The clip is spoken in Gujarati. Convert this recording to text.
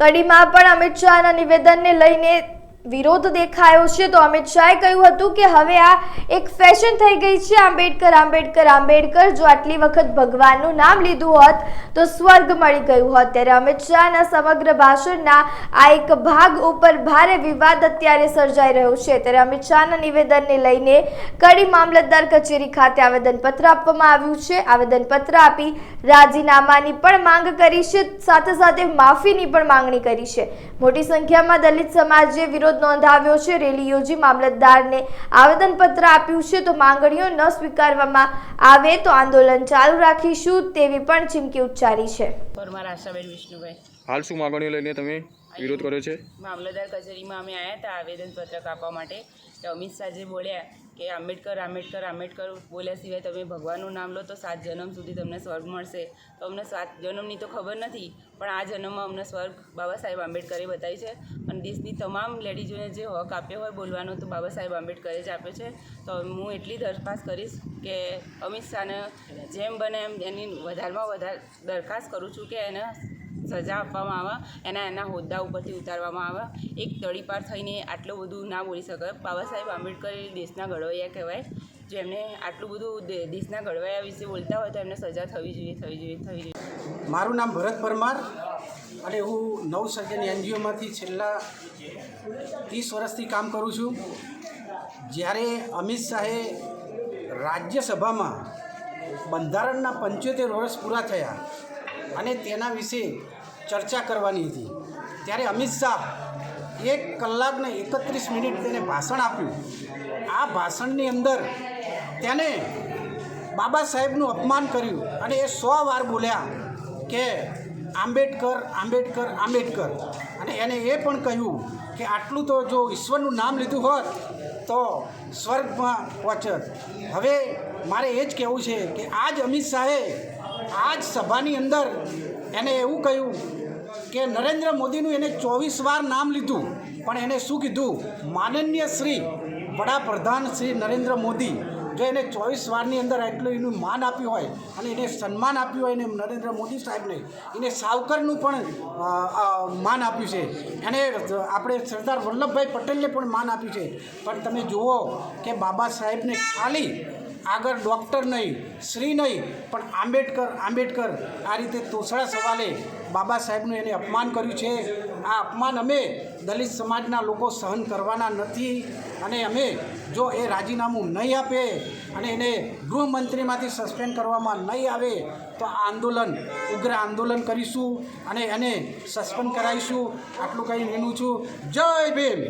કડીમાં પણ અમિત શાહના નિવેદનને લઈને વિરોધ દેખાયો છે તો અમિત શાહે કહ્યું હતું કે હવે આ એક ફેશન થઈ ગઈ છે, આંબેડકર આંબેડકર આંબેડકર. જો આટલી વખત ભગવાનનું નામ લીધું હોત, તો સ્વર્ગ મળી ગયું હોત. ત્યારે અમિત શાહના સમગ્ર ભાષણના આ એક ભાગ ઉપર ભારે વિવાદ અત્યારે સર્જાઈ રહ્યો છે. ત્યારે અમિત શાહના નિવેદનને લઈને કડી મામલતદાર કચેરી ખાતે આવેદનપત્ર આપવામાં આવ્યું છે. આવેદનપત્ર આપી રાજીનામાની પણ માંગ કરી છે. સાથે સાથે માફીની પણ માંગણી કરી છે. મોટી સંખ્યામાં દલિત સમાજે વિરોધ નોંધાવ્યો છે. રેલી યોજી મામલતદારને આવેદનપત્ર આપ્યું છે. તો માંગણીઓ ન સ્વીકારવામાં આવે તો આંદોલન ચાલુ રાખીશું તેવી પણ ચીમકી ઉચ્ચારી છે. પરમાર આશાબેન વિષ્ણુભાઈ. હાલ શું માંગણીઓ લઈને તમે? વિરોધ કર્યો છે? મામલતદાર કચેરીમાં અમે આવ્યા હતા આવેદનપત્રક આપવા માટે. તો અમિત શાહ જે બોલ્યા કે આંબેડકર આંબેડકર આંબેડકર બોલ્યા સિવાય તમે ભગવાનનું નામ લો તો સાત જન્મ સુધી તમને સ્વર્ગ મળશે. તો અમને સાત જન્મની તો ખબર નથી પણ આ જન્મમાં અમને સ્વર્ગ બાબા સાહેબ આંબેડકરે બતાવી છે. અને દેશની તમામ લેડીઝોને જે હક આપ્યો હોય બોલવાનો તો બાબા સાહેબ આંબેડકરે જ આપ્યો છે. તો હું એટલી દરખાસ્ત કરીશ કે અમિત શાહને જેમ બને એમ એની વધારમાં વધારે દરખાસ્ત કરું છું કે એને સજા આપવામાં આવે, એના એના હોદ્દા ઉપરથી ઉતારવામાં આવે. એક તળીપાર થઈને આટલું બધું ના બોલી શકે બાબા સાહેબ આંબેડકર દેશના ઘડવૈયા કહેવાય. જેમને આટલું બધું દેશના ઘડવૈયા વિશે બોલતા હોય તો એમને સજા થવી જોઈએ થવી જોઈએ થવી જોઈએ. મારું નામ ભરત પરમાર અને હું નવસર્જન એનજીઓમાંથી છેલ્લા ત્રીસ વર્ષથી કામ કરું છું. જ્યારે અમિત શાહે રાજ્યસભામાં બંધારણના પંચોતેર વર્ષ પૂરા થયા અને તેના વિશે ચર્ચા કરવાની હતી. ત્યારે અમિત શાહ એક કલાકને એકત્રીસ મિનિટ તેને ભાષણ આપ્યું. આ ભાષણની અંદર તેને બાબા સાહેબનું અપમાન કર્યું અને એ સો વાર બોલ્યા કે આંબેડકર આંબેડકર આંબેડકર. અને એને એ પણ કહ્યું કે આટલું તો જો ઈશ્વરનું નામ લીધું હોત તો સ્વર્ગમાં પહોંચત. હવે મારે એ જ કહેવું છે કે આજ અમિત શાહે આ જ સભાની અંદર એને એવું કહ્યું કે નરેન્દ્ર મોદીનું એને ચોવીસ વાર નામ લીધું, પણ એને શું કીધું? માનનીય શ્રી વડાપ્રધાન શ્રી નરેન્દ્ર મોદી, જો એને ચોવીસ વારની અંદર એટલું એનું માન આપ્યું હોય અને એને સન્માન આપ્યું હોય એને નરેન્દ્ર મોદી સાહેબને, એને સાવકરનું પણ માન આપ્યું છે. એને આપણે સરદાર વલ્લભભાઈ પટેલને પણ માન આપ્યું છે. પણ તમે જુઓ કે બાબા સાહેબને ખાલી આગળ ડૉક્ટર નહીં, શ્રી નહીં, પણ આંબેડકર આંબેડકર, આ રીતે તોસળા સવાલે બાબા સાહેબનું એને અપમાન કર્યું છે. આ અપમાન અમે દલિત સમાજના લોકો સહન કરવાના નથી અને અમે જો એ રાજીનામું નહીં આપે અને એને ગૃહમંત્રીમાંથી સસ્પેન્ડ કરવામાં નહીં આવે તો આ આંદોલન, ઉગ્ર આંદોલન કરીશું અને એને સસ્પેન્ડ કરાવીશું. આટલું કહી નેનું છું. જય ભીમ!